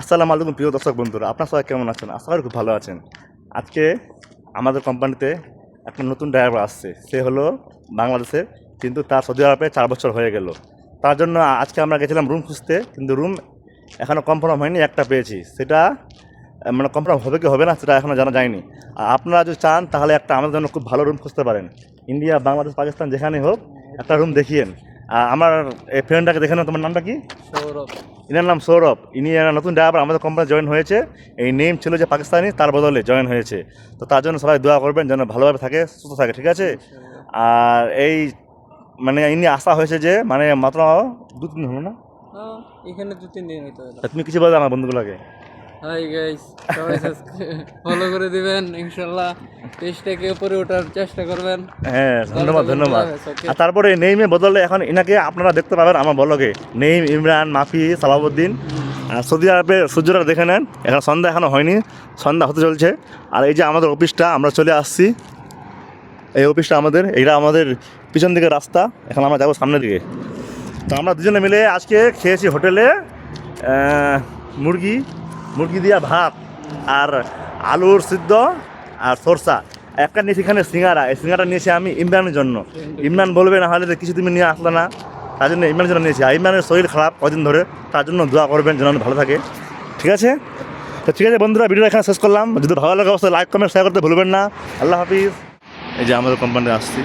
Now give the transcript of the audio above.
আসসালামু আলাইকুম প্রিয় দর্শক বন্ধুরা, আপনার সবাই কেমন আছেন? আশা করি খুব ভালো আছেন। আজকে আমাদের কোম্পানিতে একটা নতুন ড্রাইভার আসছে। সে হলো বাংলাদেশের, কিন্তু তার সৌদি আরবে চার বছর হয়ে গেল। তার জন্য আজকে আমরা গেছিলাম রুম খুঁজতে, কিন্তু রুম এখনও কনফার্ম হয়নি, একটা পেয়েছি। সেটা মানে কনফার্ম হবে কি হবে না, সেটা এখনও জানা যায়নি। আর আপনারা যদি চান, তাহলে একটা আমাদের জন্য খুব ভালো রুম খুঁজতে পারেন। ইন্ডিয়া বাংলাদেশ পাকিস্তান যেখানে হোক, একটা রুম দেখিয়েন। আমার এই ফ্রেন্ডটাকে দেখে নাও, তোমার নামটা কি? সৌরভ। ইনার নাম সৌরভ। ইনি নতুন ড্রাইভার আমাদের কোম্পানি জয়েন হয়েছে। এই নেম ছিল যে পাকিস্তানি তার বদলে জয়েন হয়েছে। তো তার জন্য সবাই দোয়া করবেন যেন ভালোভাবে থাকে সুস্থ থাকে ঠিক আছে? আর এই মানে ইনি আশা হয়েছে যে মানে মাত্র দু তিন দিন হলো না? এখানে দু তিন দিন তুমি কিছু বলবে আমার বন্ধুগুলোকে। হাই গাইস সবাই ফলো করে দিবেন ইনশাল্লাহ পেজটাকে উপরে ওঠার চেষ্টা করবেন। হ্যাঁ ধন্যবাদ ধন্যবাদ। আর তারপরে নেইমে বদলে এখন ইনাকে আপনারা দেখতে পাবেন আমার বলকে নেইম ইমরান মাফি সালাবুদ্দিন আর সৌদি আরবে সূর্যটা দেখে নেন এখন সন্ধ্যা এখনও হয়নি সন্ধ্যা হতে চলছে। আর এই যে আমাদের অফিসটা আমরা চলে আসছি। এই অফিসটা আমাদের এইটা আমাদের পিছন দিকে রাস্তা এখন আমরা যাব সামনের দিকে। তো আমরা দুজনে মিলে আজকে খেয়েছি হোটেলে মুরগি মুরগি দিয়া ভাত আর আলুর সিদ্ধ আর সরষা। একটা নিয়েছি এখানে সিঙ্গারা। এই সিঙ্গারা নিয়েছি আমি ইমরানের জন্য। ইমরান বলবে না হলে কিছু তুমি নিয়ে আসলে না। তার জন্য ইমরানের জন্য নিয়েছি। আর ইমরানের শরীর খারাপ কদিন ধরে। তার জন্য দোয়া করবেন যেন ভালো থাকে। ঠিক আছে? তো ঠিক আছে বন্ধুরা ভিডিও এখানে শেষ করলাম। যদি ভালো লাগে অবশ্যই লাইক কমেন্ট শেয়ার করতে ভুলবেন না। আল্লাহ হাফিজ। এই যে আমাদের কোম্পানিতে আসছি।